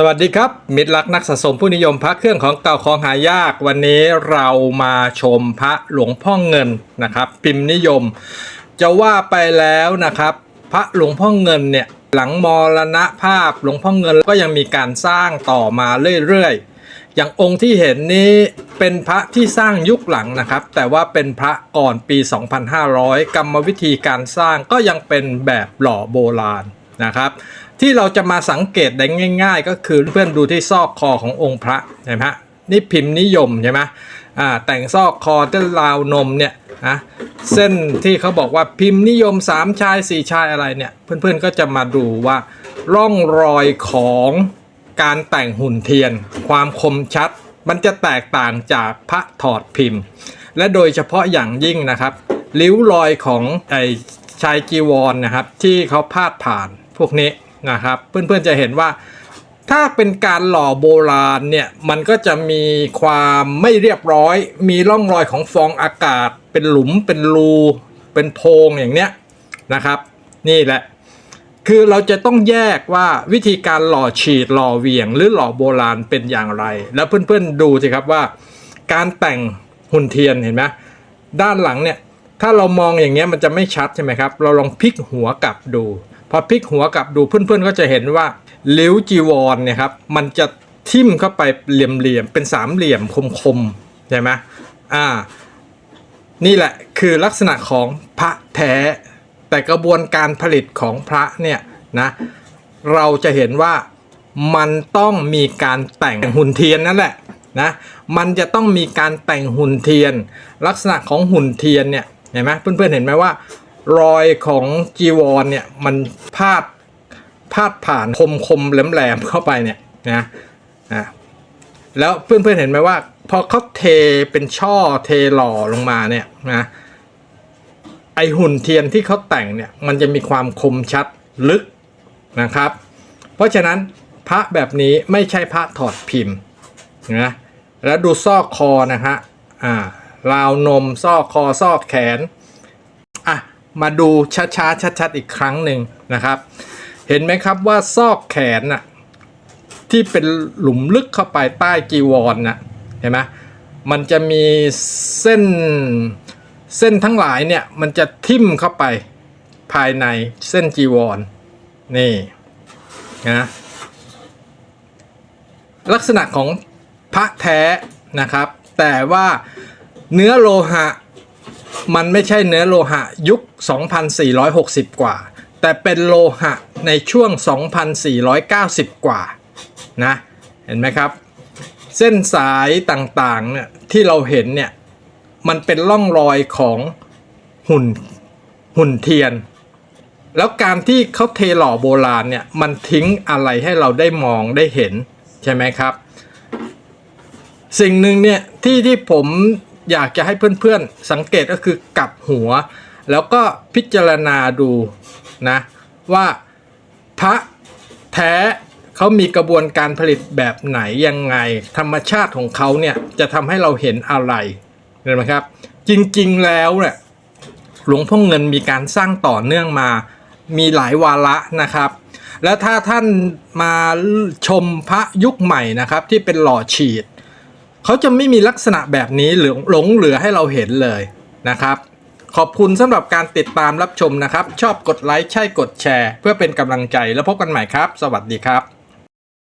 สวัสดีครับ มิตรรักนักสะสมผู้นิยมพระเครื่องของเก่าของหายาก วันนี้เรามาชมพระหลวงพ่อเงินนะครับ พิมพ์นิยม จะว่าไปแล้วนะครับ พระหลวงพ่อเงินเนี่ยหลังมรณภาพหลวงพ่อเงินก็ยังมีการสร้างต่อมาเรื่อยๆ อย่างองค์ที่เห็นนี้เป็นพระที่สร้างยุคหลังนะครับ แต่ว่าเป็นพระก่อนปี 2500 กรรมวิธีการสร้างก็ยังเป็นแบบหล่อโบราณนะครับ ที่เราจะมาสังเกตได้ง่าย ๆ ก็คือเพื่อนดูที่ซอกคอขององค์พระเห็นไหมฮะนี่พิมพ์นิยมใช่ไหมอ่าแต่งซอกคอเต้นราวนมเนี่ยนะเส้นที่เขาบอกว่าพิมพ์นิยม 3 ชาย 4 ชายอะไรเนี่ย เพื่อนๆก็จะมาดูว่าร่องรอยของการแต่งหุ่นเทียน ความคมชัด มันจะแตกต่างจากพระถอดพิมพ์ และโดยเฉพาะอย่างยิ่งนะครับริ้วรอยของไอชายจีวรนะครับ ที่เขาพาดผ่านพวกนี้ นะครับเพื่อนๆจะเห็นว่าถ้าเป็นการหล่อโบราณเนี่ยมันก็จะมีความไม่เรียบร้อย มีร่องรอยของฟองอากาศ เป็นหลุมเป็นรูเป็นโพรงอย่างเนี้ยนะครับ นี่แหละ คือเราจะต้องแยกว่าวิธีการหล่อฉีดหล่อเหวี่ยง หรือหล่อโบราณเป็นอย่างไร แล้วเพื่อนๆดูสิครับว่า การแต่งหุ่นเทียนเห็นไหมด้านหลังเนี่ยถ้าเรามองอย่างเงี้ยมันจะไม่ชัดใช่ไหมครับ เราลองพลิกหัวกลับดู พอพลิกหัวกลับดูเพื่อนๆก็จะเห็นว่าลิ้วจีวรเนี่ยครับมันจะทิ่มเข้าไปเหลี่ยมๆเป็นสามเหลี่ยมคมๆใช่ไหมอ่า นี่แหละคือลักษณะของพระแท้ แต่กระบวนการผลิตของพระเนี่ยนะเราจะเห็นว่ามันต้องมีการแต่งหุ่นเทียนนั่นแหละนะมันจะต้องมีการแต่งหุ่นเทียน ลักษณะของหุ่นเทียนเนี่ยเห็นไหมเพื่อนๆเห็นไหมว่า รอยของจีวรเนี่ยมันพาดพาดผ่านคมคมแหลมแหลมๆเข้าไปเนี่ยนะนะแล้วเพื่อนๆเห็นไหมว่าพอเขาเทเป็นช่อเทหล่อลงมาเนี่ยนะไอหุ่นเทียนที่เขาแต่งเนี่ยมันจะมีความคมชัดลึกนะครับ เพราะฉะนั้นพระแบบนี้ไม่ใช่พระถอดพิมพ์นะแล้วดูซอกคอนะฮะอ่าราวนมซอกคอซอกแขน มาดูช้าๆชัดๆอีกครั้งหนึ่งนะครับ เห็นไหมครับว่าซอกแขนน่ะที่เป็นหลุมลึกเข้าไปใต้จีวรน่ะเห็นไหมมันจะมีเส้นเส้นทั้งหลายเนี่ยมันจะทิ่มเข้าไปภายในเส้นจีวรนี่นะลักษณะของพระแท้นะครับ แต่ว่าเนื้อโลหะ มันไม่ใช่เนื้อโลหะยุค 2,460 กว่า แต่เป็นโลหะในช่วง 2,490 กว่านะเห็นไหมครับ เส้นสายต่างๆเนี่ยที่เราเห็นเนี่ยมันเป็นร่องรอยของหุ่นหุ่นเทียน แล้วการที่เขาเทหล่อโบราณเนี่ยมันทิ้งอะไรให้เราได้มองได้เห็นใช่ไหมครับ สิ่งหนึ่งเนี่ยที่ที่ผม อยากจะให้เพื่อนๆสังเกตก็คือกลับหัว แล้วก็พิจารณาดูนะว่าพระแท้เขามีกระบวนการผลิตแบบไหนยังไง ธรรมชาติของเขาเนี่ยจะทำให้เราเห็นอะไรเห็นไหมครับ จริงๆแล้วเนี่ยหลวงพ่อเงินมีการสร้างต่อเนื่องมามีหลายวาระนะครับ แล้วถ้าท่านมาชมพระยุคใหม่นะครับที่เป็นหล่อฉีด เขาจะไม่มีลักษณะแบบนี้หลงหลงเหลือให้เราเห็นเลยนะครับ ขอบคุณสำหรับการติดตามรับชมนะครับ ชอบกดไลค์ใช่กดแชร์ เพื่อเป็นกำลังใจแล้วพบกันใหม่ครับ สวัสดีครับ